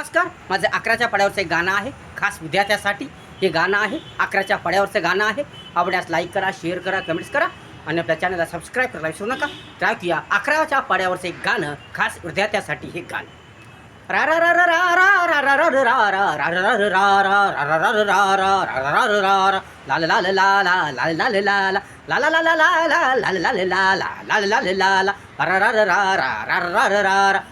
नमस्कार. माझं अकराच्या पड्यावरचं एक गाणं आहे. खास विद्यार्थ्यासाठी हे गाणं आहे. अकराच्या पड्यावरचं गाणं आहे. आवडल्यास लाईक करा शेअर करा कमेंट्स करा. आणि आपल्या चॅनलला सबस्क्राईब करायला विसरू नका. ट्राय या अकराच्या पड्यावरचं एक गाणं. खास विद्यार्थ्यासाठी हे गाणं.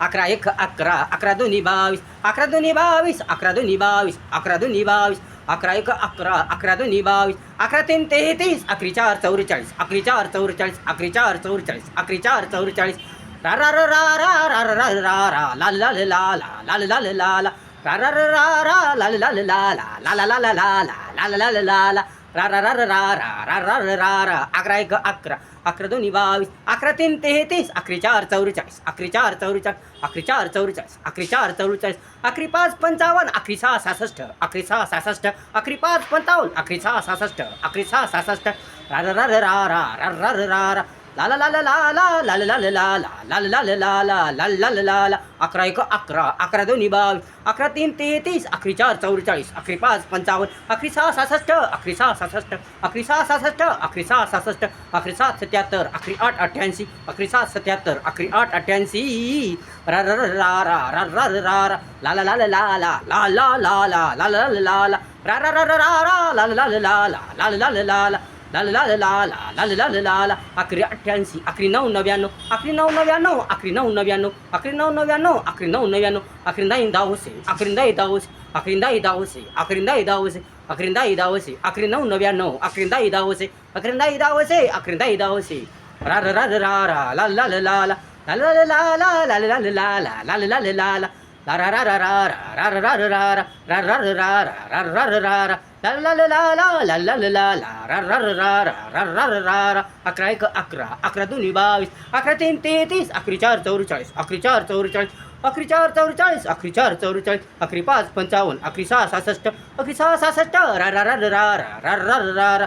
अकरा एक अकरा अकरा दोन्ही बावीस अकरा दोन्ही बावीस अकरा दोन्ही बावीस अकरा दोन्ही बावीस अकरा एक अकरा अकरा दोन्ही बावीस अकरा तीन तेहतीस अकरी चार चौवेचाळीस अकरी चार चौवेचाळीस अकरी चार चौवेचाळीस अकरी चार चौवेचाळीस रा रा रा रा रा रा रा रा रा रा लाल ला ला ला लाल ला ला ला रा रा रा रा रा लाल लाल ला ला ला ला ला ला ला ला ला ला ला ला रा रा रा रा रा रा रा रा रा रा अकरा एक अकरा अकरा दोन्ही बावीस अकरा तीन तेहतीस अकरी चार चौवेचाळीस अकरी चार चौवेचाळीस अकरी चार चौवेचाळीस अकरी चार चौवेचाळीस अकरी पाच पंचावन्न अकरी सहा सहासष्ट अकरी सहा सहासष्ट अकरी पाच पंचावन्न अकरी सहा सहासष्ट अकरी सहा सहासष्ट रा रा रा रा रा रा रा रा रा रा ला ला ला ला ला ला ला ला ला ला ला ला ला ला ला ला ला ला अकरा एक अकरा अकरा दोन्ही बावीस अकरा तीन तेहतीस अकरी चार चौवेचाळीस अकरी पाच पंचावन्न अकरी सहा सहासष्ट अकरी सहा सहासष्ट अकरी सहा सहासष्ट अकरी सहा सहासष्ट अकरी सात सत्याहत्तर अकरी आठ अठ्ठ्याऐंशी अकरी सात सत्याहत्तर अकरी आठ अठ्ठ्याऐंशी रा रा रा रा रा रा रा रा रा ला ला ला ला ला ला ला ला ला ला ला ला ला ला रा रा रा रा रा रा ला ला ला ला ला ला ला ला ला लाल लाल ला ला लाल लाल ला ला अठ्ठ्याऐंशी आखरी नऊ नव्याण्णव आखरी नऊ नव्याण्णव आखरी नऊ नव्याण्णव आखरी नऊ नव्याण्णव आखरी नऊ नव्याण्णव अकरी नाही दहाशे अकरी नाही दहाशे अकरी नाही दहाशे आखरींदा नाही दहाशे आखरींदा नाही दहाशे आखरी नऊ नव्याण्णव आखरींदा नाही होसे अकरी नाही होसे आखरींदा नाही होसे रा रा रा रा रा लाल लाल ला ला लाल लाल ला ला लाल लाल ला ला लाल लाल ला ला रा रा रा रा रा रा रा रा रा रा रा रा रा रा रा रा रा ला ला ला ला ला ला ला ला ला रा रा रा रा रा रा रा रा रा रा अकरा एक अकरा. अकरा दोन्ही बावीस. अकरा तीन तेहतीस अकरी चार चौवेचाळीस. अकरी चार चौवेचाळीस. अकरी चार चौवेचाळीस. अकरी चार चौवेचाळीस. अकरी पाच पंचावन्न. अकरी सहा सहासष्ट. अकरी सहा सहासष्ट. रा रा रा रा रा रा रा रा रा रा.